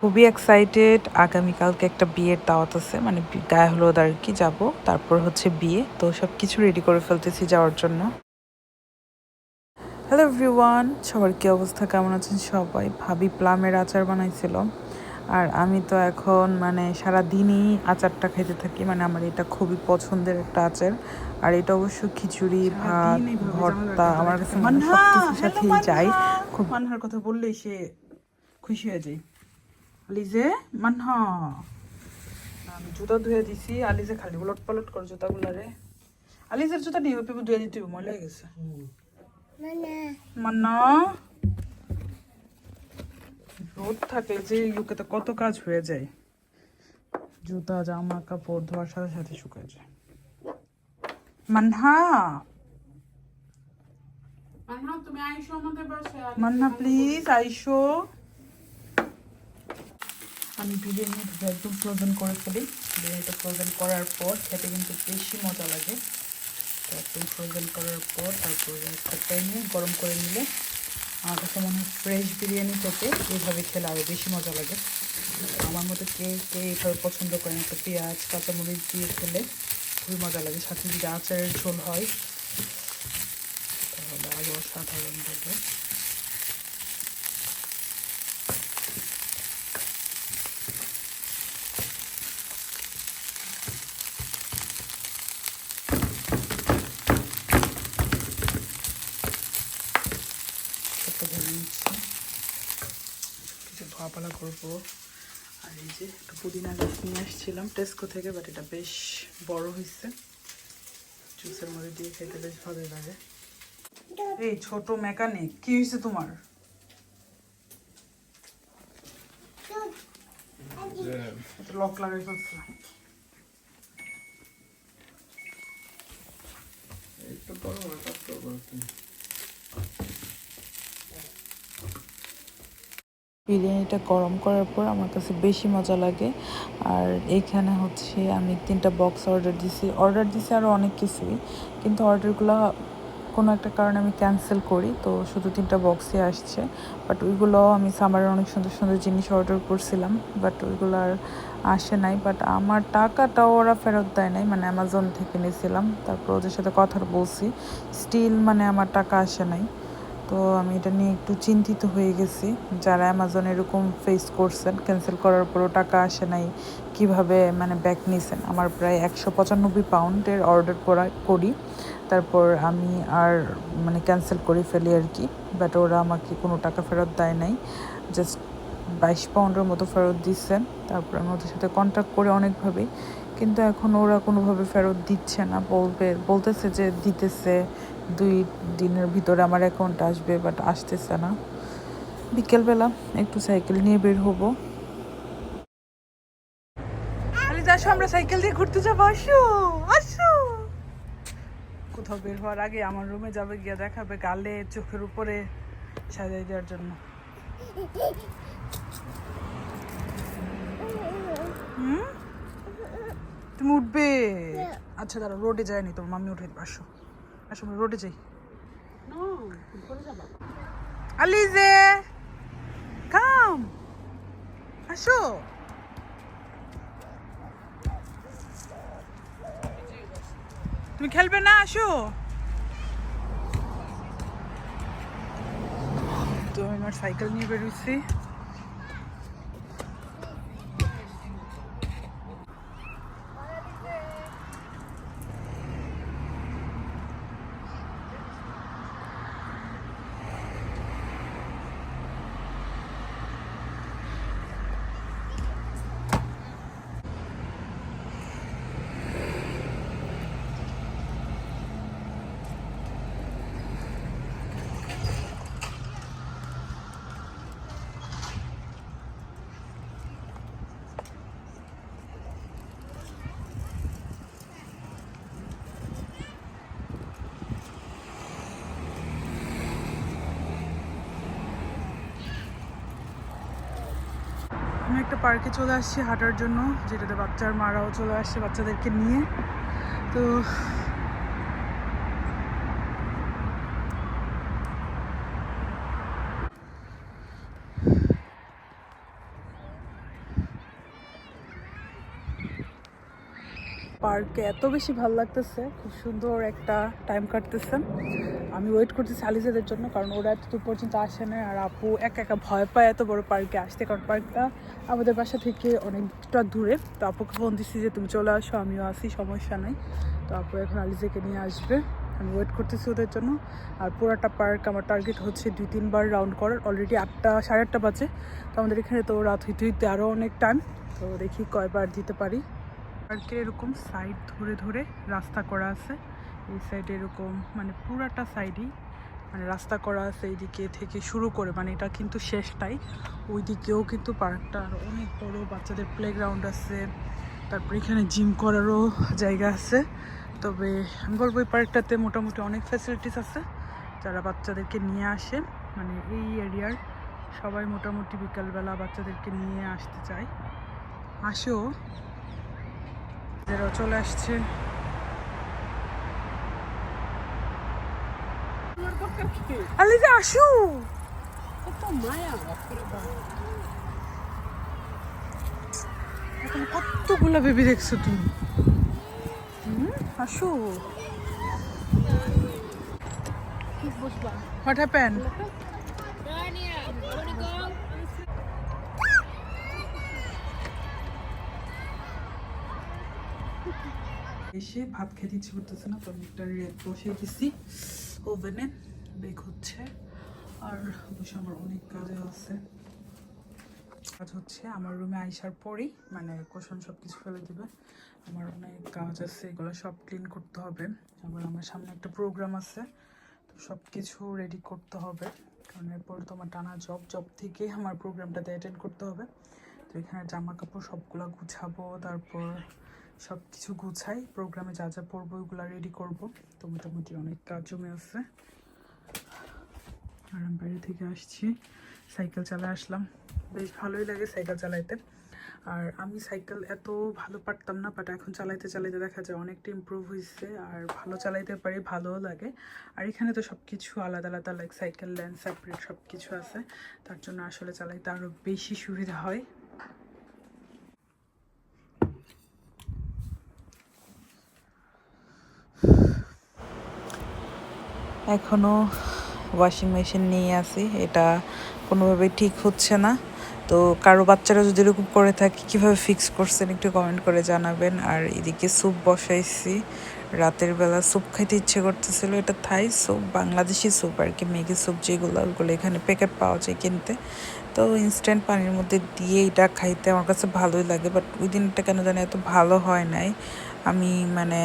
খুবই এক্সাইটেড আগামীকালকে একটা বিয়ের দাওয়াত আছে মানে গায়ে হলুদ আর কি যাব তারপর হচ্ছে বিয়ে তো সব কিছু রেডি করে ফেলতেছি যাওয়ার জন্য। হ্যালো এভরিওয়ান সবার কি অবস্থা কেমন আছেন সবাই? ভাবি প্লামের আচার বানাইছিল আর আমি তো এখন মানে সারা দিনই আচারটা খেতে থাকি মানে আমার এটা খুবই পছন্দের একটা আচার আর এটা অবশ্য খিচুড়ি ভাত ভর্তা আমার কাছে মানে সব কিছুর সাথেই যায় খুব মানহার কথা বললেই সে খুশি হয়ে যায়। আলিজে মানহা। আমি জুতা ধুয়ে দিছি আলিজে খালি উলট পালট করে জুতাগুলারে। আলিজের জুতা নিয়ে পেপে ধুয়ে দিতে ময়লা হয়ে গেছে। মান্না রোদ থাকে যে ইউকেতে কত কাজ হয়ে যায়। জুতা জামা কাপড় ধোয়ার সাথে সাথে শুকায় যায়। মান্হা। মানহা তুমি আইসো আমাদের বাসায়। মান্না প্লিজ আইসো। আমি বিরিয়ানি একদম ফ্রোজেন করে ফেলি। বিরিয়ানিটা ফ্রোজেন করার পর খেতে কিন্তু বেশি মজা লাগে। তো একদম ফ্রোজেন করার পর তারপরে একটা প্যানে গরম করে নিলে আমার কাছে মনে হয় ফ্রেশ বিরিয়ানি থেকে এইভাবে খেলে আরও বেশি মজা লাগে। আমার মতো কে কে এইভাবে পছন্দ করে করেন একটা পেঁয়াজ, কাঁচামরিচ দিয়ে খেলে খুবই মজা লাগে। সাথে যদি আচারের ঝোল হয়, তাহলে আরও অসাধারণ লাগে। কিছু ধোয়াপালা করব। আর এই যে একটু পুদিনা গাছ নিয়ে আসছিলাম টেস্কো থেকে বাট এটা বেশ বড় হয়েছে। জুসের মধ্যে দিয়ে খেতে বেশ ভালোই লাগে। এই ছোট মেকানিক, কি হয়েছে তোমার? লক লাগাই ফেলছে। বিরিয়ানিটা গরম করার পর আমার কাছে বেশি মজা লাগে। আর এইখানে হচ্ছে আমি তিনটা বক্স অর্ডার দিছি। অর্ডার দিছি আরও অনেক কিছুই, কিন্তু অর্ডারগুলো কোনো একটা কারণে আমি ক্যান্সেল করি, তো শুধু তিনটা বক্সই আসছে। বাট ওইগুলো আমি সামারের অনেক সুন্দর সুন্দর জিনিস অর্ডার করছিলাম বাট ওইগুলো আর আসে নাই। বাট আমার টাকাটাও ওরা ফেরত দেয় নাই মানে অ্যামাজন থেকে নিয়েছিলাম তারপর ওদের সাথে কথা বলছি। স্টিল মানে আমার টাকা আসে নাই। তো আমি এটা নিয়ে একটু চিন্তিত হয়ে গেছি। যারা অ্যামাজন এরকম ফেস করছেন ক্যান্সেল করার পরও টাকা আসে নাই, কীভাবে মানে ব্যাক নিয়েছেন আমার প্রায় একশো পঁচানব্বই পাউন্ডের অর্ডার করা, করি। তারপর আমি আর মানে ক্যান্সেল করে ফেলি আর কি। বাট ওরা আমাকে কোনো টাকা ফেরত দেয় নাই। জাস্ট বাইশ পাউন্ডের মতো ফেরত দিচ্ছেন। তারপর আমি ওদের সাথে কন্ট্যাক্ট করে অনেকভাবেই কিন্তু এখন ওরা কোনোভাবে ফেরত দিচ্ছে না। বলবে, বলতেছে যে দিতেছে। দুই দিনের ভিতরে আমার অ্যাকাউন্ট আসবে বাট আসতেছে না। বিকেলবেলা একটু সাইকেল নিয়ে বের হব। আসো, আমরা সাইকেল দিয়ে ঘুরতে যাব। আসো আসো। কোথাও বের হওয়ার আগে আমার রুমে যাবে, গিয়ে দেখাবে গালে, চোখের উপরে সাজাই দেওয়ার জন্য। তুমি উঠবে? আচ্ছা দাঁড়া রোডে যায়নি তোমার মাম্মি উঠে আসো। আসো রোডে যাই। আলিজে কাম আসো। তুমি খেলবে না আসো। তো আমি আমার সাইকেল নিয়ে বেরোচ্ছি আমি একটা পার্কে চলে আসছি হাঁটার জন্য যেটাতে বাচ্চার মারাও চলে আসছে বাচ্চাদেরকে নিয়ে। তো পার্কে এত বেশি ভালো লাগতেছে, খুব সুন্দর একটা টাইম কাটতেছে। আমি ওয়েট করতেছি আলিজাদের জন্য, কারণ ওরা এত দূর পর্যন্ত আসে না আর আপু একা একা ভয় পায় এত বড় পার্কে আসতে, কারণ পার্কটা আমাদের বাসা থেকে অনেকটা দূরে। তো আপুকে ফোন দিচ্ছি যে, তুমি চলে আসো, আমিও আসি সমস্যা নাই। তো আপু এখন আলিজাকে নিয়ে আসবে। আমি ওয়েট করতেছি ওদের জন্য। আর পুরাটা পার্ক আমার টার্গেট হচ্ছে দুই, তিনবার রাউন্ড করার। অলরেডি আটটা, সাড়ে আটটা বাজে। তো আমাদের এখানে তো রাত হইতে হইতে আরও অনেক টাইম তো দেখি কয়বার দিতে পারি। পার্কের এরকম সাইড ধরে ধরে রাস্তা করা আছে। এই সাইডে এরকম মানে পুরাটা সাইডই মানে রাস্তা করা আছে এইদিকে থেকে শুরু করে মানে এটা কিন্তু শেষ নাই ওই দিকেও কিন্তু পার্কটা আর অনেক বড়, বাচ্চাদের প্লেগ্রাউন্ড আছে, তারপর এখানে জিম করারও জায়গা আছে। তবে আমি এই পার্কটাতে মোটামুটি অনেক ফ্যাসিলিটিস আছে, যারা বাচ্চাদেরকে নিয়ে আসে। মানে এই এরিয়ার সবাই মোটামুটি বিকালবেলা বাচ্চাদেরকে নিয়ে আসতে চায়। আসেও যারা চলে আসছে। আলিজা আসো। বেবি দেখছ তুমি? আসো। এসে ভাত খেতে ইচ্ছে করতেছে না, তো আমি একটা রেড বসে গেছি ওভেনে বেক হচ্ছে। আর বসে আমার অনেক কাজে আছে। কাজ হচ্ছে আমার রুমে আইসার পরেই মানে কোশন সব কিছু ফেলে দিবে। আমার অনেক কাজ আছে, এগুলো সব ক্লিন করতে হবে। আবার আমার সামনে একটা প্রোগ্রাম আছে, তো সব কিছু রেডি করতে হবে। কারণ এরপর তোমার টানা জব জব থেকে আমার প্রোগ্রামটাতে অ্যাটেন্ড করতে হবে। তো এখানে জামা কাপড় সবগুলো গুছাবো, তারপর সব কিছু গুছাই প্রোগ্রামে যা যা পড়ব ওইগুলো রেডি করব। তো মোটামুটি অনেক কাজ জমে আছে। আর আমি বাইরে থেকে আসছি। সাইকেল চালায় আসলাম। বেশ ভালোই লাগে সাইকেল চালাইতে। আর আমি সাইকেল এত ভালো পারতাম না বাট এখন চালাইতে চালাইতে দেখা যায় অনেকটা ইমপ্রুভ হয়েছে আর ভালো চালাইতে পারি, ভালোও লাগে। আর এখানে তো সব কিছু আলাদা আলাদা লাইক সাইকেল ল্যান্ড সেপারেট সব কিছু আছে। তার জন্য আসলে চালাইতে আরও বেশি সুবিধা হয়। এখনও ওয়াশিং মেশিন নিয়ে আসি এটা কোনোভাবে ঠিক হচ্ছে না। তো কারও বাচ্চারা যদি এরকম করে থাকে, কীভাবে ফিক্স করছেন একটু কমেন্ট করে জানাবেন। আর এদিকে স্যুপ বসাইছি। রাতের বেলা স্যুপ খাইতে ইচ্ছে করতেছিল। এটা থাই স্যুপ বাংলাদেশি স্যুপ আর কি ম্যাগি স্যুপ যেগুলো, ওগুলো এখানে প্যাকেট পাওয়া যায় কিনতে। তো ইনস্ট্যান্ট পানির মধ্যে দিয়ে এটা খাইতে আমার কাছে ভালোই লাগে বাট ওই দিনটা কেন জানি এত ভালো হয় নাই। আমি মানে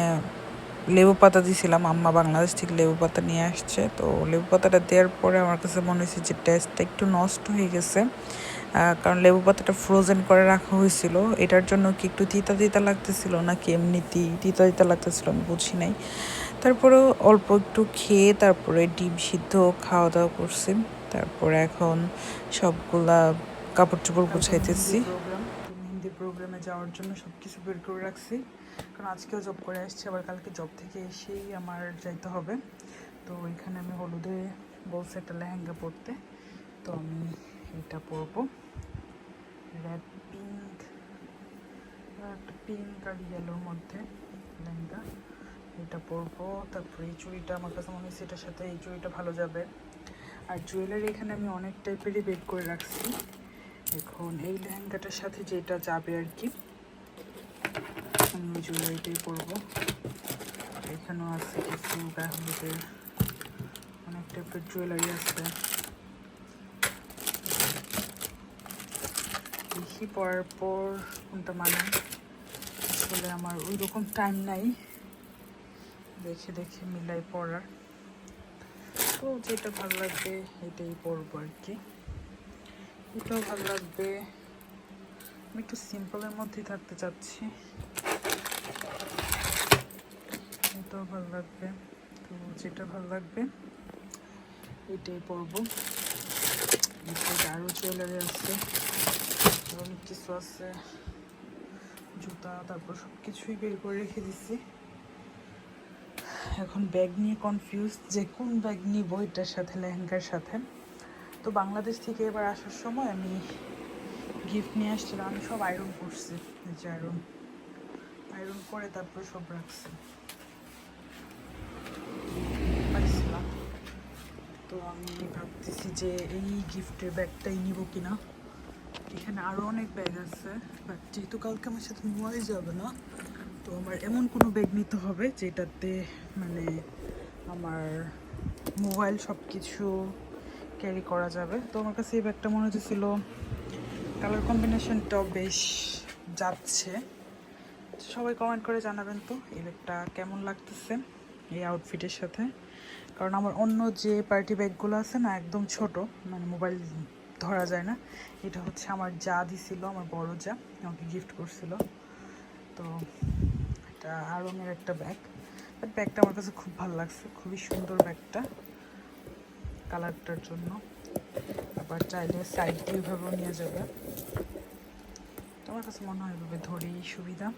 লেবু পাতা দিয়েছিলাম আম্মা বাংলাদেশ থেকে লেবু পাতা নিয়ে আসছে। তো লেবু পাতাটা দেওয়ার পরে আমার কাছে মনে হয়েছে যে টেস্টটা একটু নষ্ট হয়ে গেছে। কারণ লেবু পাতাটা ফ্রোজেন করে রাখা হয়েছিল। এটার জন্য কি একটু তিতা তিতা লাগতেছিল নাকি এমনিতেই তিতা তিতা লাগতেছিল আমি বুঝি নাই। তারপরেও অল্প একটু খেয়ে তারপরে ডিম সিদ্ধ খাওয়া দাওয়া করছি। তারপরে এখন সবগুলা কাপড় চোপড় গুছাইতেছি। হিন্দি প্রোগ্রামে যাওয়ার জন্য সব কিছু বের করে রাখছি। কারণ আজকেও জব করে আসছি, আবার কালকে জব থেকে এসেই আমার যাইতে হবে। তো এখানে আমি হলুদে বলছে একটা লেহেঙ্গা পরতে, তো আমি এটা পরবো। রেড পিঙ্ক একটা পিঙ্ক আর ইয়েলোর মধ্যে লেহেঙ্গা এটা পরবো। তারপরে এই চুড়িটা আমার কাছে মনে হচ্ছে এটার সাথে এই চুড়িটা ভালো যাবে। আর জুয়েলারি এখানে আমি অনেক টাইপেরই বের করে রাখছি। এখন এই লেহেঙ্গাটার সাথে যেটা যাবে আর কি আমি ওই পরবো। এখানেও আছে কিছু গায়ে অনেক টাইপের জুয়েলারি আছে। দেখি পরার পর কোনটা মানায়? আসলে আমার ওই রকম টাইম নাই। দেখে দেখে মিলাই পরার। তো যেটা ভালো লাগবে এটাই পরবো আর কি। এটাও ভালো লাগবে। আমি একটু সিম্পলের মধ্যেই থাকতে চাচ্ছি। এটাও ভালো লাগবে। তো যেটা ভালো লাগবে, এটাই পরবো। আরও জুয়েলারি আছে অনেক কিছু আছে, জুতা, তারপর সব কিছুই বের করে রেখে দিছি। এখন ব্যাগ নিয়ে কনফিউজ যে কোন ব্যাগ নিব এটার সাথে, লেহেঙ্গার সাথে। তো বাংলাদেশ থেকে এবার আসার সময় আমি গিফট নিয়ে আসছিলাম, আমি সব আয়রন করছি যে আয়রন আয়রন করে তারপর সব রাখছি। তো আমি ভাবতেছি যে এই গিফটের ব্যাগটাই নিব কিনা। এখানে আরও অনেক ব্যাগ আছে বাট যেহেতু কালকে আমার সাথে নেওয়াই যাবে না, তো আমার এমন কোনো ব্যাগ নিতে হবে যেটাতে মানে আমার মোবাইল সব কিছু ক্যারি করা যাবে। তো আমার কাছে এই ব্যাগটা মনে হচ্ছিল কালার কম্বিনেশনটাও বেশ যাচ্ছে। সবাই কমেন্ট করে জানাবেন তো, এই ব্যাগটা কেমন লাগতেছে এই আউটফিটের সাথে? কারণ আমার অন্য যে পার্টি ব্যাগগুলো আছে না, একদম ছোট মানে মোবাইল ধরা যায় না, এটা হচ্ছে আমার যা দিছিল, আমার বড় যা, আমাকে গিফট করছিল। তো এটা আরঙের একটা ব্যাগ বাট ব্যাগটা আমার কাছে খুব ভালো লাগছে, খুবই সুন্দর ব্যাগটা কালারটার জন্য। আবার চাইলে সাইড দিয়ে এভাবেও নিয়ে যাবে। আমার কাছে মনে হয় এভাবে ধরেই সুবিধা।